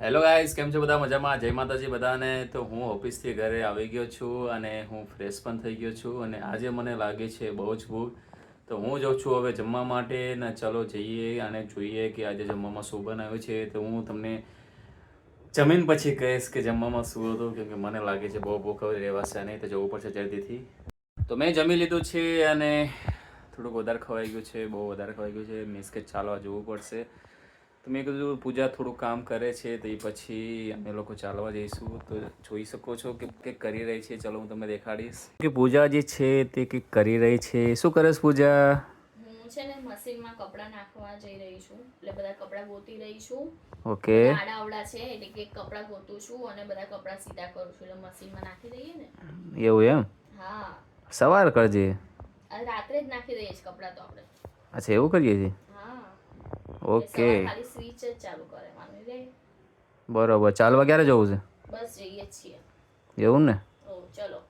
Hello guys કેમ છો બધા? મજામાં? જય માતાજી બધાને. તો હું ઓફિસથી ઘરે આવી ગયો છું અને હું ફ્રેશ પણ થઈ ગયો છું અને આજે મને લાગે છે બહુ જ ભૂખ. તો હું જાઉં છું હવે જમવા માટે ને ચલો જઈએ અને જોઈએ કે આજે જમવામાં શું બનાવ્યું છે. તો હું તમને જમીન પછી કહીશ કે જમવામાં શું હતું કેમકે મને લાગે છે બહુ ભૂખ હવે રહેવાશે નહીં તો જવું પડશે જલ્દીથી. તો મેં જમી લીધું છે અને થોડુંક વધારે ખવાઈ ગયું છે, બહુ વધારે ખવાઈ ગયું છે. મીન્સ કે ચાલવા જવું પડશે. તો મેં કીધું પૂજા થોડું કામ કરે છે તો એ પછી અમે લોકો ચાલવા જઈશું. તો જોઈ શકો છો કે કંઈક કરી રહી છે. ચલો હું તમને દેખાડીશ. કે પૂજા જે છે તે કંઈક કરી રહી છે. શું કરે છે પૂજા? હું છે ને મશીનમાં કપડાં નાખવા જઈ રહી છું. એટલે બધા કપડાં ગોતી રહી છું. ઓકે. આડા અવડા છે એટલે કે કપડાં ગોતું છું અને બધા કપડાં સીધા કરું છું. એટલે મશીનમાં નાખી દઈએ ને. એવું એમ? હા. સવાર કરજે. રાત્રે જ નાખી દઈએ છીએ કપડાં તો આપણે. અચ્છા એવું કરીએ છીએ? ઓકે. ખાલી સ્વિચ જ ચાલુ કરવાની રે. બરોબર. ચાલવા ક્યારે જવું છે? બસ જઈએ છીએ. એવું ને? ઓ ચલો.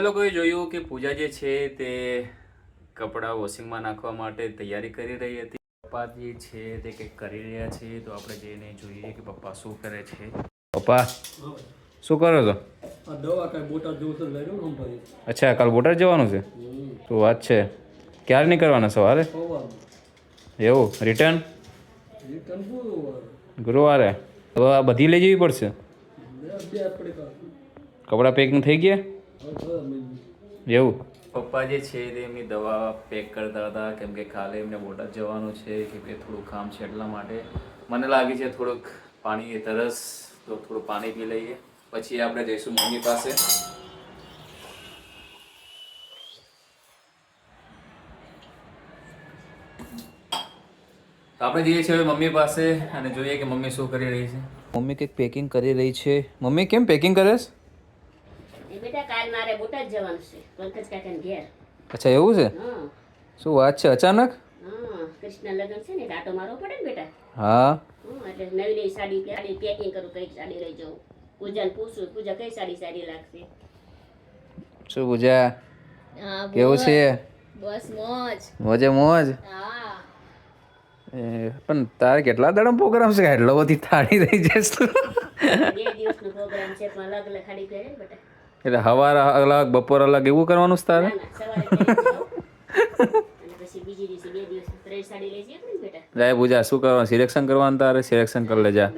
લોકોએ જોયું કે પૂજા જે છે તે કપડાં વોશિંગમાં નાખવા માટે તૈયારી કરી રહી હતી. પપ્પા જે છે તે કંઈક કરી રહ્યા છે તો આપણે જઈને જોઈએ કે પપ્પા શું કરે છે. પપ્પા શું કરો છો? અચ્છા કાલ બોટાદ જવાનું છે? તો વાત છે. ક્યારે નીકળવાના સવારે? એવું? રિટર્ન ગુરુવારે. તો આ બધી લઈ જવી પડશે? કપડાં પેકિંગ થઈ ગયા? હવે હવે એવું? પપ્પા જે છે તે એમની દવા પેક કરતા હતા, કેમ કે કાલે એમને બોટાદ જવાનું છે કે કે થોડું કામ છે એટલા માટે. મને લાગે છે થોડુંક પાણી તરસ, તો થોડું પાણી પી લઈએ. પછી આપણે જઈશું મમ્મી પાસે. તો આપણે જઈએ છીએ મમ્મી પાસે અને જોઈએ કે મમ્મી શું કરી રહી છે. મમ્મી કંઈક પેકિંગ કરી રહી છે. મમ્મી કેમ પેકિંગ કરે છે? બેટા કાલ મારે બોટાદ જવાનું છે. પંકજ કાકાને ઘેર. અચ્છા એવું છે? શું વાત છે? અચાનક? હા કૃષ્ણ લગ્ન છે ને એટલે આટો મારવો પડે ને બેટા? હા. એટલે નવી નવી સાડી સાડી પેકિંગ કરું કઈ સાડી લઈ જાઉં. પૂજાને પૂછું પૂજા કઈ સાડી સારી લાગશે? શું પૂજા? કેવું છે? બસ મોજ. મોજે મોજ? હા પણ તારે કેટલા દાડા પ્રોગ્રામ છે? એટલો બધી થાળી રહી જશે એટલે હવાર અલગ બપોર અલગ એવું કરવાનું છે તારે? જાય પૂજા શું કરવાનું? સિલેક્શન કરવાનું તારે? સિલેક્શન કરી લેજા.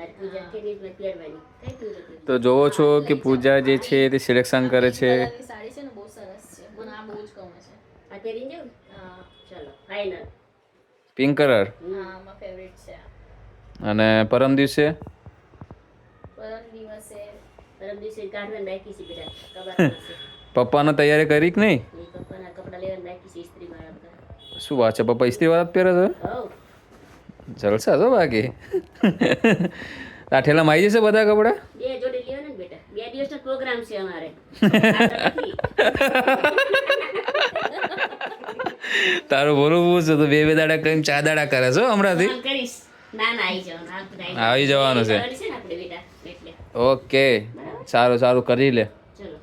તું જોવો છો કે પૂજા જે છે તે સિલેક્શન કરે છે? સાડી છે ને બહુ સરસ છે. મને આ બહુ જ ગમે છે. આ પહેરી જાઉં ને? ચલો ફાઇનલ પિંક કલર? હા મારા ફેવરેટ છે. અને પરમ દિવસે? પરમ દિવસે પરમ દિવસે કાઢવાની બાકી છે બેટા કબાટમાં પપ્પાને તૈયારી કરી કે નહીં? પપ્પાના કપડાં લેવાની બાકી છે ઇસ્ત્રી મારવા શું વાત છે પપ્પા ઇસ્ત્રી વાળા જ પહેરે છે? જલસા છો બાકી? આ ઠેલામાં આવી જશે બધા કપડા? બે જોડે લેવાના ને બેટા બે દિવસનો પ્રોગ્રામ છે અમારે. તારું બોલવું છે તો બે બે દાડા કઈ ચા દાડા કરે છો હમણાંથી. આવી જવાનું છે. જવાની છે ને આપણે બેટા એટલે. ઓકે. સારું સારું કરી લે. ચલો.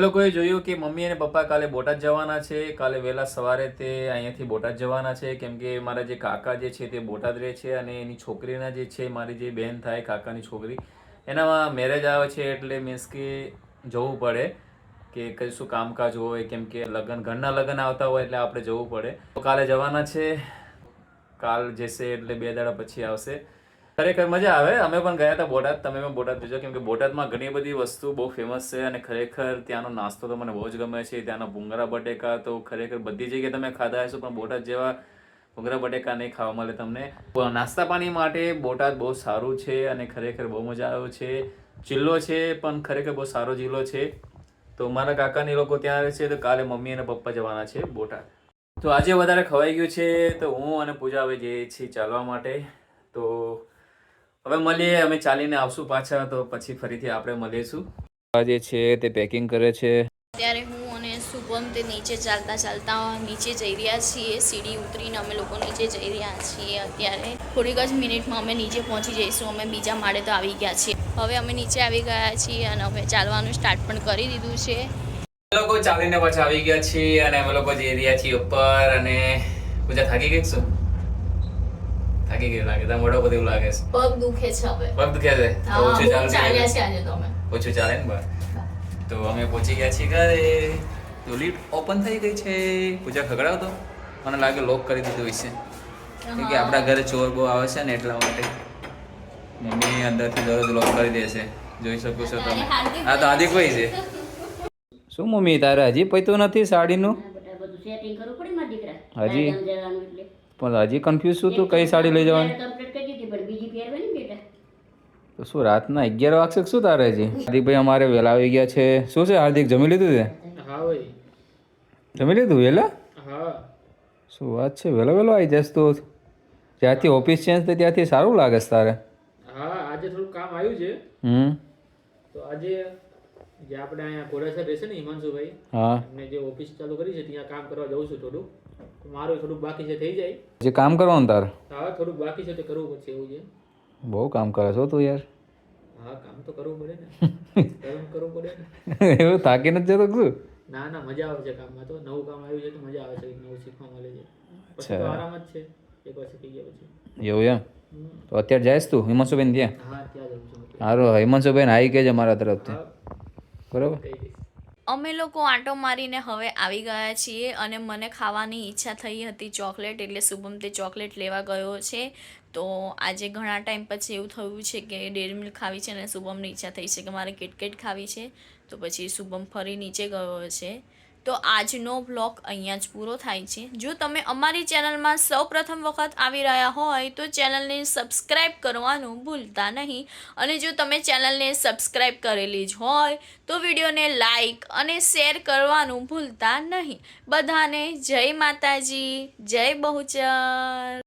લોકોએ જોયું કે મમ્મી અને પપ્પા કાલે બોટાદ જવાના છે કાલે વહેલા સવારે તે અહીંયાથી બોટાદ જવાના છે કેમ કે મારા જે કાકા જે છે તે બોટાદ રહે છે અને એની છોકરીના જે છે મારી જે બહેન થાય કાકાની છોકરી એનામાં મેરેજ આવે છે એટલે મીન્સ કે જવું પડે. કે કશું કામકાજ હોય, કેમ કે લગ્ન, ઘરના લગ્ન આવતા હોય એટલે આપણે જવું પડે. તો કાલે જવાના છે. કાલ જશે એટલે બે દાડા પછી આવશે. ખરેખર મજા આવે. અમે પણ ગયા હતા બોટાદ. તમે પણ બોટાદ જજો, કેમ કે બોટાદમાં ઘણી બધી વસ્તુ બહુ ફેમસ છે અને ખરેખર ત્યાંનો નાસ્તો તો મને બહુ જ ગમે છે. ત્યાંના ભૂંગરા બટેકા તો ખરેખર બધી જગ્યાએ તમે ખાધા હશો, પણ બોટાદ જેવા ભૂંગરા બટેકા નહીં ખાવા મળે તમને. નાસ્તા પાણી માટે બોટાદ બહુ સારું છે અને ખરેખર બહુ મજા આવ્યો છે. જિલ્લો છે, પણ ખરેખર બહુ સારો જિલ્લો છે. તો મારા કાકાની લોકો ત્યાં રહે છે તો કાલે મમ્મી અને પપ્પા જવાના છે બોટાદ. તો આજે વધારે ખવાઈ ગયું છે તો હું અને પૂજા હવે જઈએ છીએ ચાલવા માટે. તો હવે મળીએ, અમે ચાલીને આવશું પાછા, તો પછી ફરીથી આપણે મળીશું. જે છે તે પેકિંગ કરે છે. ત્યારે હું અને શુભમ તે નીચે ચાલતા ચાલતા નીચે જઈ રહ્યા છીએ. સીડી ઉતરીને અમે લોકો નીચે જઈ રહ્યા છીએ અત્યારે. થોડીક જ મિનિટમાં અમે નીચે પહોંચી જઈશું. અમે બીજા માળે તો આવી ગયા છીએ. હવે અમે નીચે આવી ગયા છીએ અને અમે ચાલવાનું સ્ટાર્ટ પણ કરી દીધું છે. લોકો ચાલીને પાછા આવી ગયા છીએ અને અમે લોકો જઈ રહ્યા છીએ ઉપર અને પૂજા થાકી ગઈ છું થાકી ગયું લાગે તારા મોઢો બધું લાગે છે. પગ દુખે છે હવે. પગ દુખે છે? તો ઓછું હોય. છે આજે તમે ઓછું ચાલે ને બસ. તો અમે પહોંચી ગયા છીએ ઘરે. તો લિફ્ટ ઓપન થઈ ગઈ છે. પૂજા ખગડાવતો મને લાગે લોક કરી દીધું હશે. કે આપણા ઘરે ચોર બહુ આવે છે ને એટલા માટે. મમ્મી અંદરથી દરરોજ લોક કરી દેશે જોઈ શકો છો તમે. આ હા તો હાર્દિકભાઈ છે. શું મમ્મી તારે હજી પૈતું નથી સાડીનું? આ બધા બધું સેટિંગ કરવું પડે મારા દીકરા. હજી? પણ હજી કન્ફ્યુઝ છું તું કઈ સાડી લઈ જવાની? કમ્પ્લીટ કરી દીધી પણ બીજી પહેરવે ને બેટા. તો શું રાતના અગિયાર વાગશે શું તારે હજી? હાર્દિકભાઈ અમારે વહેલા આવી ગયા છે. શું છે હાર્દિક જમી લીધું તે? જમી લીધું વહેલા? શું વાત છે વહેલો વહેલો આવી જશ તો. જ્યાંથી ઓફિસ ચેન્જ થઈ ત્યાંથી સારું લાગે છે તારે. હા આજે થોડું કામ આવ્યું છે. હમ. તો આજે જે આપણે અહીંયા ઘોડાસર રહેશે ને હિમાંશુભાઈ હા. એમને જે ઓફિસ ચાલુ કરી છે ત્યાં કામ કરવા જઉં છું થોડું. મારું થોડુંક બાકી છે થઈ જાય. જે કામ કરવાનું તારે? હા થોડુંક બાકી છે તો કરવું પડશે એવું છે. બહુ કામ કરે છો તું યાર. હા કામ તો કરવું પડે ને. કરવું કરવું પડે ને. એવું થાકી નથી જતો શું? ના ના મજા આવે છે કામમાં તો. નવું કામ આવ્યું છે તો મજા આવે છે નવું શીખવા મળે છે. પછી તો આરામ જ છે. એક વાર શીખી ગયા પછી. એવું એમ. તો અત્યારે જઈશ તું? હિમાંશુબેન ત્યાં. સારું હિમાંશુબેન આવી કહેજે છે મારા તરફથી. બરાબર? અમે લોકો આંટો મારીને હવે આવી ગયા છીએ અને મને ખાવાની ઈચ્છા થઈ હતી ચોકલેટ એટલે શુભમ તે ચોકલેટ લેવા ગયો છે. તો આજે ઘણા ટાઈમ પછી એવું થયું છે કે ડેરી મિલ્ક ખાવી છે અને શુભમની ઈચ્છા થઈ છે કે મારે કિટકેટ ખાવી છે. તો પછી શુભમ ફરી નીચે ગયો છે. તો આજનો બ્લોગ અહીંયા જ પૂરો થાય છે. જો તમે અમારી ચેનલમાં સૌ પ્રથમ વખત આવી રહ્યા હોય, તો ચેનલને સબસ્ક્રાઈબ કરવાનું ભૂલતા નહીં. અને જો તમે ચેનલને સબસ્ક્રાઈબ કરેલી જ હોય, તો વિડીયોને લાઈક અને શેર કરવાનું ભૂલતા નહીં. બધાને જય માતાજી, જય બહુચર.